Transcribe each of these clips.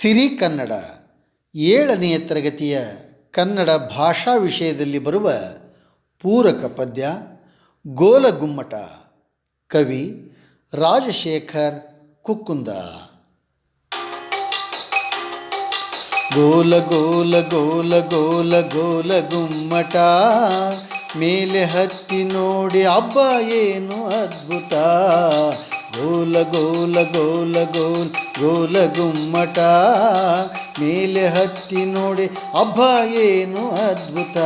ಸಿರಿ ಕನ್ನಡ. ಏಳನೆಯ ತರಗತಿಯ ಕನ್ನಡ ಭಾಷಾ ವಿಷಯದಲ್ಲಿ ಬರುವ ಪೂರಕ ಪದ್ಯ ಗೋಲಗುಮ್ಮಟ. ಕವಿ ರಾಜಶೇಖರ್ ಕುಕ್ಕುಂದ. ಗೋಲ ಗೋಲ ಗೋಲ ಗೋಲ ಗೋಲ ಗುಮ್ಮಟ ಮೇಲೆ ಹತ್ತಿ ನೋಡಿ ಹಬ್ಬ ಏನು ಅದ್ಭುತ. ಗೋಲ ಗೋಲ ಗೋಲ ಗೋಲ್ ಗೋಲ ಗುಮ್ಮಟ, ಮೇಲೆ ಹತ್ತಿ ನೋಡಿ ಅಬ್ಬ ಏನು ಅದ್ಭುತ.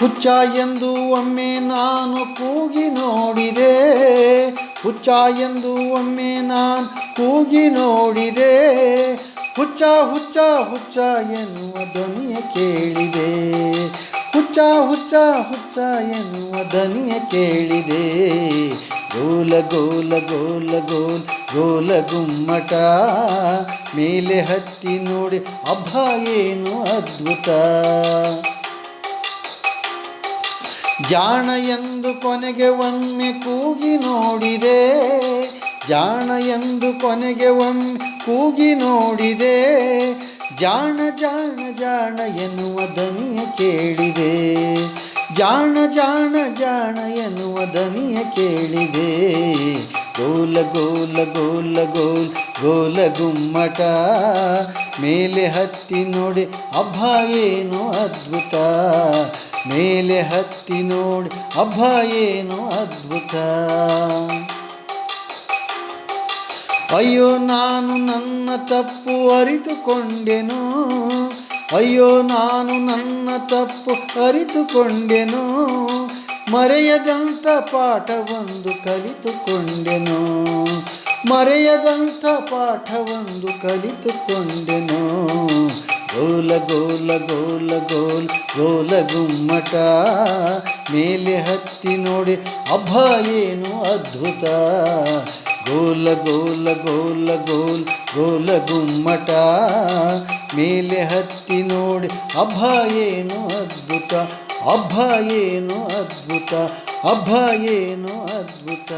ಹುಚ್ಚ ಎಂದು ಒಮ್ಮೆ ನಾನು ಕೂಗಿ ನೋಡಿದೆ, ಹುಚ್ಚ ಎಂದು ಒಮ್ಮೆ ನಾನು ಕೂಗಿ ನೋಡಿದೆ, ಹುಚ್ಚ ಹುಚ್ಚ ಹುಚ್ಚ ಎನ್ನುವ ಧ್ವನಿಯ ಕೇಳಿದೆ. ಹುಚ್ಚ ಹುಚ್ಚ ಹುಚ್ಚ ಎನ್ನುವ ಧ್ವನಿಯ ಕೇಳಿದೆ. ಗೋಲ ಗೋಲ ಗೋಲ ಗೋಲ್ ಗೋಲ ಗುಮ್ಮಟ, ಮೇಲೆ ಹತ್ತಿ ನೋಡಿ ಅಭ ಏನು ಅದ್ಭುತ. ಜಾಣ ಎಂದು ಕೊನೆಗೆ ಒಮ್ಮೆ ಕೂಗಿ ನೋಡಿದೆ. ಜಾಣ ಎಂದು ಕೊನೆಗೆ ಒಮ್ಮೆ ಕೂಗಿ ನೋಡಿದೆ. ಜಾಣ ಜಾಣ ಜಾಣ ಎನ್ನುವ ದನಿಯ ಕೇಳಿದೆ. ಜಾಣ ಜಾಣ ಜಾಣ ಎನ್ನುವ ದನಿಯ ಕೇಳಿದೆ. ಗೋಲ ಗೋಲ ಗೋಲ ಗೋಲ್ ಗೋಲ ಗುಮ್ಮಟ, ಮೇಲೆ ಹತ್ತಿ ನೋಡಿ ಅಬ್ಬ ಏನು ಅದ್ಭುತ. ಮೇಲೆ ಹತ್ತಿ ನೋಡಿ ಅಬ್ಬ ಏನು ಅದ್ಭುತ. ಅಯ್ಯೋ, ನಾನು ನನ್ನ ತಪ್ಪು ಅರಿತುಕೊಂಡೆನು. ಅಯ್ಯೋ, ನಾನು ನನ್ನ ತಪ್ಪು ಅರಿತುಕೊಂಡೆನು. ಮರೆಯದಂಥ ಪಾಠವೊಂದು ಕಲಿತುಕೊಂಡೆನು. ಮರೆಯದಂಥ ಪಾಠವೊಂದು ಕಲಿತುಕೊಂಡೆನು. ಗೋಲ ಗೋಲ ಗೋಲ, ಗೋಲ್, ಗೋಲ ಗುಮ್ಮಟ. ಮೇಲೆ ಹತ್ತಿ ನೋಡಿ ಅಬ್ಬ ಏನು ಅದ್ಭುತ. ಗೋಲ ಗೋಲ ಗೋಲ ಗೋಲ್ ಗೋಲ ಗುಮ್ಮಟ ಮೇಲೆ ಹತ್ತಿ ನೋಡಿ ಅಬ್ಬ ಏನು ಅದ್ಭುತ ಅಬ್ಬ ಏನು ಅದ್ಭುತ ಅಬ್ಬ ಏನು ಅದ್ಭುತ